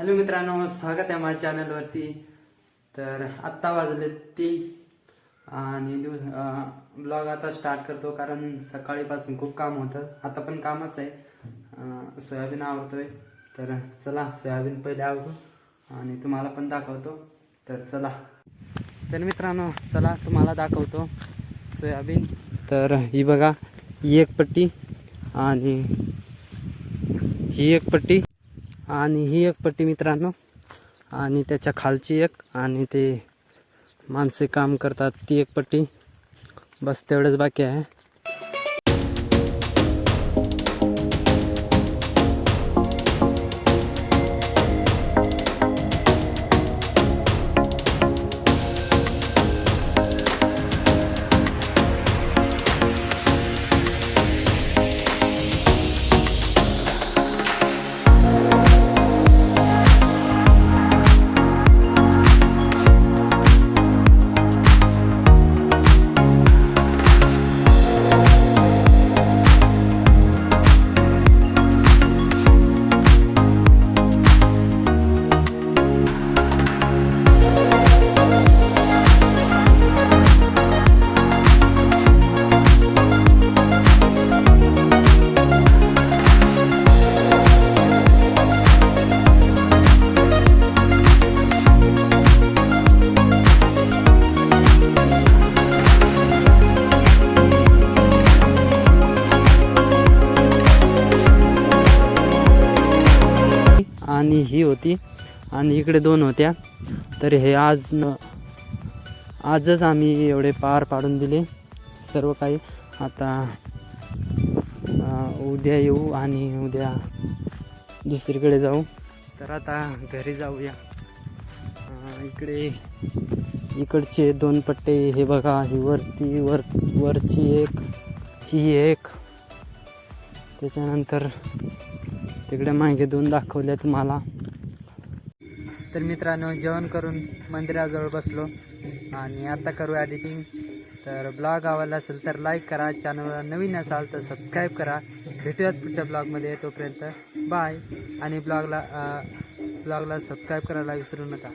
Hello मित्रांनो स्वागत आहे माझ्या चॅनलवरती. तर आत्ता वाजले तीन आणि दिवस ब्लॉग आता स्टार्ट करतो कारण सकाळीपासून खूप काम होतं. आता पण कामच आहे. सोयाबीन आवडतोय तर चला सोयाबीन पहिले आवडू आणि तुम्हाला पण दाखवतो. तर चला. तर मित्रांनो चला तुम्हाला दाखवतो सोयाबीन. तर ही बघा ही एक पट्टी आणि ही एक पट्टी. आणि ही एक पट्टी मित्रांनो. आणि त्याच्या खालची एक आणि ते माणसे काम करतात ती एक पट्टी. बस तेवढंच बाकी आहे. आणि ही होती. आणि इकडे दोन होत्या. तर हे आज न आजच आम्ही एवढे पार पाडून दिले. सर्व काही आता उद्या येऊ आणि उद्या दुसरीकडे जाऊ. तर आता घरी जाऊया. इकडे इकडचे दोन पट्टे हे बघा ही वरती वर वरची एक ही एक. त्याच्यानंतर तिकडे मागे दोन दाखवले तुम्हाला तर मित्रांनो जेवण करून मंदिराजवळ बसलो आणि आता करू एडिटिंग तर ब्लॉग आवडला असेल तर लाईक करा चॅनलला नवीन असाल तर सबस्क्राईब करा. भेटूयात पुढच्या ब्लॉगमध्ये तोपर्यंत बाय आणि ब्लॉगला ब्लॉगला सबस्क्राईब करायला विसरू नका.